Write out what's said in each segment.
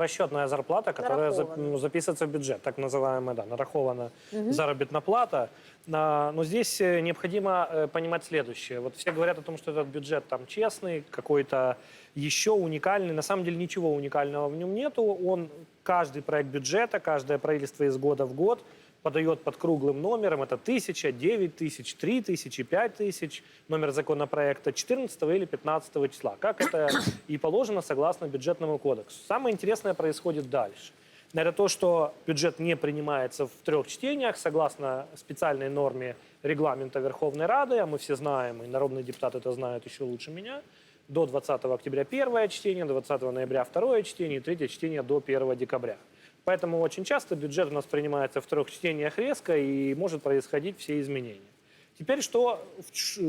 Расчетная зарплата, которая Нарахована. ну, записывается в бюджет, так называемая, да, нарахованная заработная плата. А, Но здесь э, необходимо э, понимать следующее. Вот все говорят о том, что этот бюджет там честный, какой-то еще уникальный. На самом деле ничего уникального в нем нету. Он, каждый проект бюджета, каждое правительство из года в год подает под круглым номером. Это тысяча, девять тысяч, три тысячи, пять тысяч. Номер законопроекта 14 или 15 числа. Как это и положено согласно бюджетному кодексу. Самое интересное происходит дальше. Это то, что бюджет не принимается в трех чтениях согласно специальной норме регламента Верховной Рады, а мы все знаем, и народные депутаты это знают еще лучше меня, до 20 октября первое чтение, до 20 ноября второе чтение третье чтение до 1 декабря. Поэтому очень часто бюджет у нас принимается в трех чтениях резко и может происходить все изменения. Теперь что,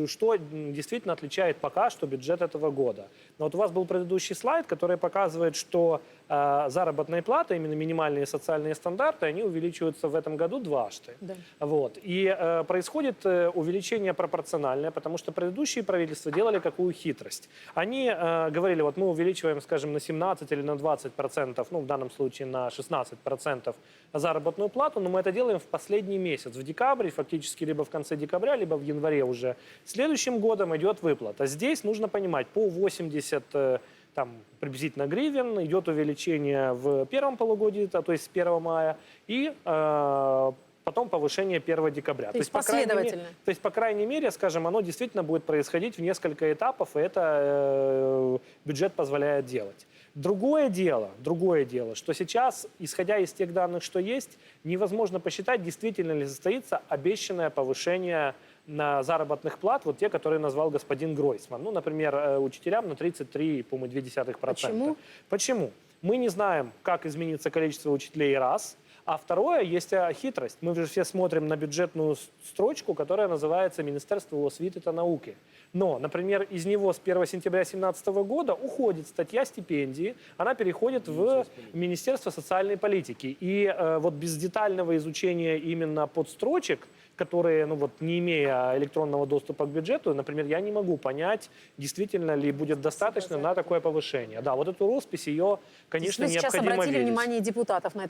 что действительно отличает пока что бюджет этого года? Ну, вот у вас был предыдущий слайд, который показывает, что э, заработные платы, именно минимальные социальные стандарты, они увеличиваются в этом году дважды. Да. Вот. И э, происходит э, увеличение пропорциональное, потому что предыдущие правительства делали какую хитрость. Они э, говорили, вот мы увеличиваем, скажем, на 17 или на 20 процентов, ну, в данном случае на 16 процентов заработную плату, но мы это делаем в последний месяц, в декабре, фактически либо в конце декабря, либо в январе уже. Следующим годом идет выплата. Здесь нужно понимать, по 80 э, там, приблизительно гривен, идет увеличение в первом полугодии, то то есть с 1 мая, и э, потом повышение 1 декабря. То есть по крайней мере- последовательно. то есть, по крайней мере, скажем, оно действительно будет происходить в несколько этапов, и это э, бюджет позволяет делать. Другое дело, другое дело, что сейчас, исходя из тех данных, что есть, невозможно посчитать, действительно ли состоится обещанное повышение на заработных плат, вот те, которые назвал господин Гройсман. Ну, например, э, учителям на 33, по-моему, 0,2%. Почему? Почему? Мы не знаем, как изменится количество учителей раз, а второе, есть а, хитрость. Мы же все смотрим на бюджетную строчку, которая называется Министерство освиты и науки. Но, например, из него с 1 сентября 2017 года уходит статья стипендии, она переходит в Министерство социальной политики. И э, вот без детального изучения именно подстрочек, которые, ну вот, не имея электронного доступа к бюджету, например, я не могу понять, действительно ли будет достаточно на такое повышение. Да, вот эту роспись, ее, конечно, Вы сейчас необходимо обратили видеть. внимание депутатов на это.